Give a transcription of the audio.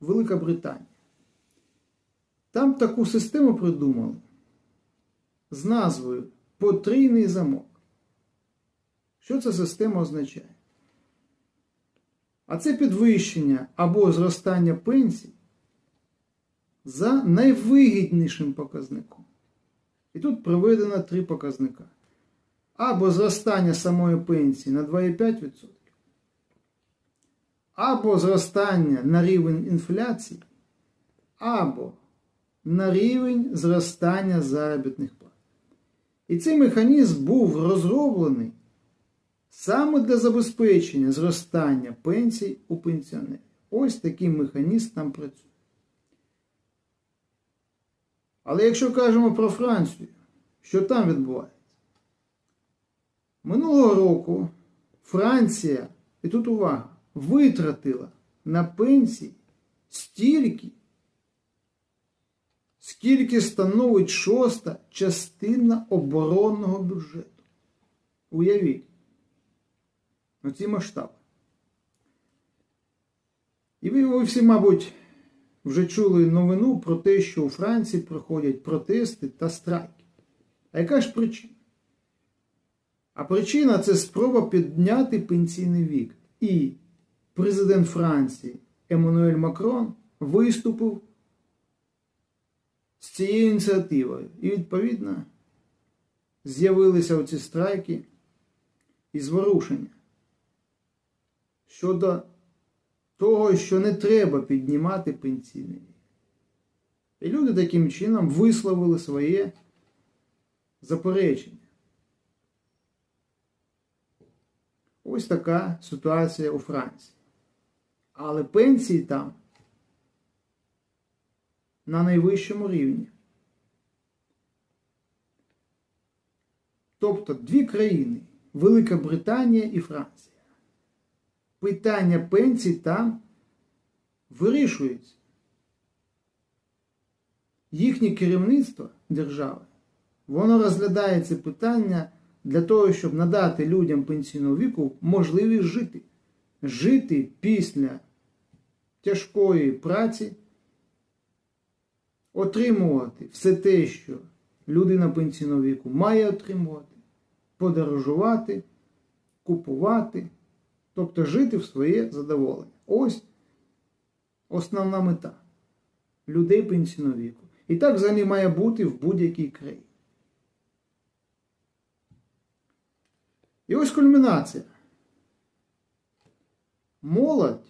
Велика Британія. Там таку систему придумали з назвою Потрійний замок. Що ця система означає? А це підвищення або зростання пенсій за найвигіднішим показником. І тут приведено три показника. Або зростання самої пенсії на 2,5%, або зростання на рівень інфляції, або на рівень зростання заробітних плат. І цей механізм був розроблений саме для забезпечення зростання пенсій у пенсіонерів. Ось такий механізм там працює. Але якщо кажемо про Францію, що там відбувається? Минулого року Франція, і тут увага, витратила на пенсії стільки, скільки становить шоста частина оборонного бюджету. Уявіть, оці масштаби. І ви, ви всі, мабуть, вже чули новину про те, що у Франції проходять протести та страйки. А яка ж причина? А причина це спроба підняти пенсійний вік. І президент Франції Еммануель Макрон виступив з цією ініціативою. І, відповідно, з'явилися оці страйки і зворушення щодо того, що не треба піднімати пенсійний. І люди таким чином висловили своє заперечення. Ось така ситуація у Франції. Але пенсії там на найвищому рівні. Тобто дві країни Велика Британія і Франція. Питання пенсій там вирішується. Їхнє керівництво держави, воно розглядає це питання для того, щоб надати людям пенсійного віку можливість жити. Жити після тяжкої праці, отримувати все те, що людина пенсійного віку має отримувати, подорожувати, купувати, тобто жити в своє задоволення. Ось основна мета людей пенсійного віку. І так взагалі має бути в будь-якій країні. І ось кульмінація. Молодь